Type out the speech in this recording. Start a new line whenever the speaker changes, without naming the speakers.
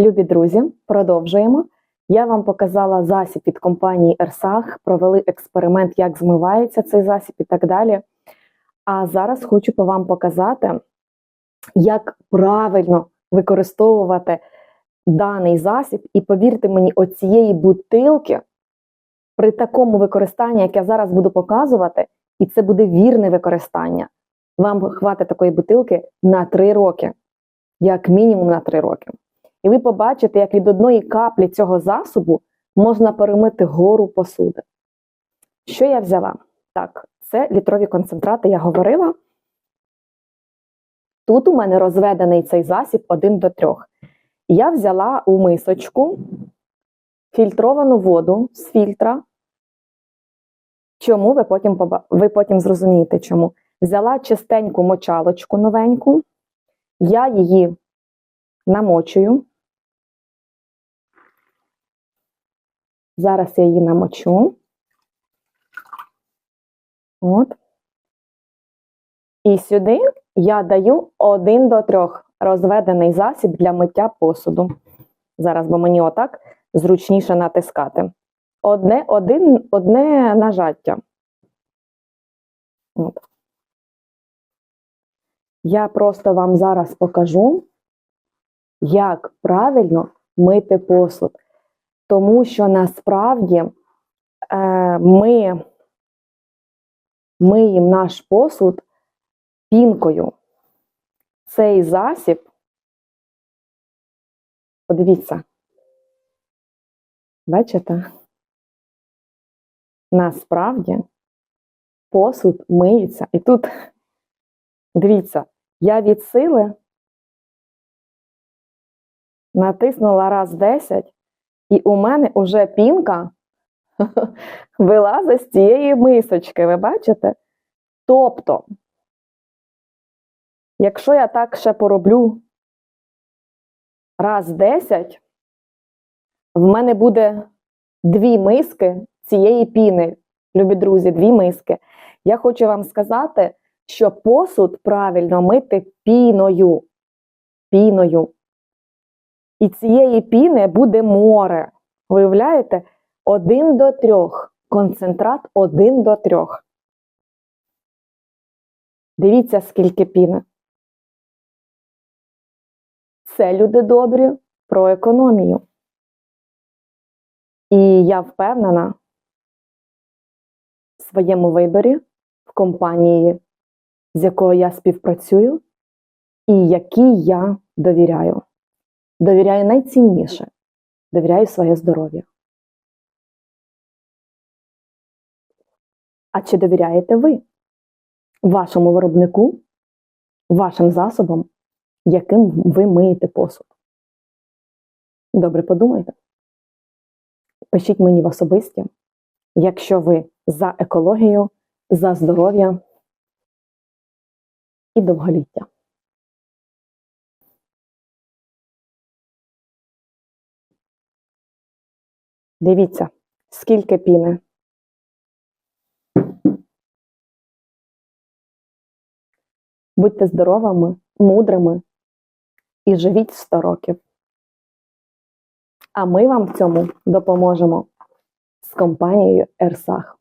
Любі друзі, продовжуємо. Я вам показала засіб від компанії Ерсах, провели експеримент, як змивається цей засіб і так далі. А зараз хочу по вам показати, як правильно використовувати даний засіб. І повірте мені, оцієї бутилки при такому використанні, як я зараз буду показувати, і це буде вірне використання. Вам хватить такої бутилки на 3 роки, як мінімум на 3 роки. І ви побачите, як від одної каплі цього засобу можна перемити гору посуди. Що я взяла? Так, це літрові концентрати, я говорила. Тут у мене розведений цей засіб 1 до 3. Я взяла у мисочку фільтровану воду з фільтра. Чому ви потім ви потім зрозумієте, чому? Взяла чистеньку мочалочку новеньку, я її намочую. Зараз я її намочу. От. І сюди я даю 1 до 3 розведений засіб для миття посуду. Зараз, бо мені отак зручніше натискати. Одне, один, одне нажаття. От. Я просто вам зараз покажу, як правильно мити посуд. Тому що насправді е, ми миємо наш посуд пінкою. Цей засіб, подивіться, бачите? Насправді посуд миється. І тут, дивіться, я від сили натиснула раз 10, і у мене вже пінка вилазить з цієї мисочки, ви бачите? Тобто, якщо я так ще пороблю раз 10, в мене буде дві миски цієї піни. Любі друзі, дві миски. Я хочу вам сказати, що посуд правильно мити піною. Піною. І цієї піни буде море. Виявляєте? Один до трьох. Концентрат один до трьох. Дивіться, скільки піни. Це люди добрі про економію. І я впевнена в своєму виборі в компанії, з якою я співпрацюю, і якій я довіряю. Довіряю найцінніше, довіряю своє здоров'я. А чи довіряєте ви вашому виробнику, вашим засобам, яким ви миєте посуд? Добре подумайте. Пишіть мені в особисті, якщо ви за екологію, за здоров'я і довголіття. Дивіться, скільки піни. Будьте здоровими, мудрими і живіть 100 років. А ми вам в цьому допоможемо з компанією Ерсах.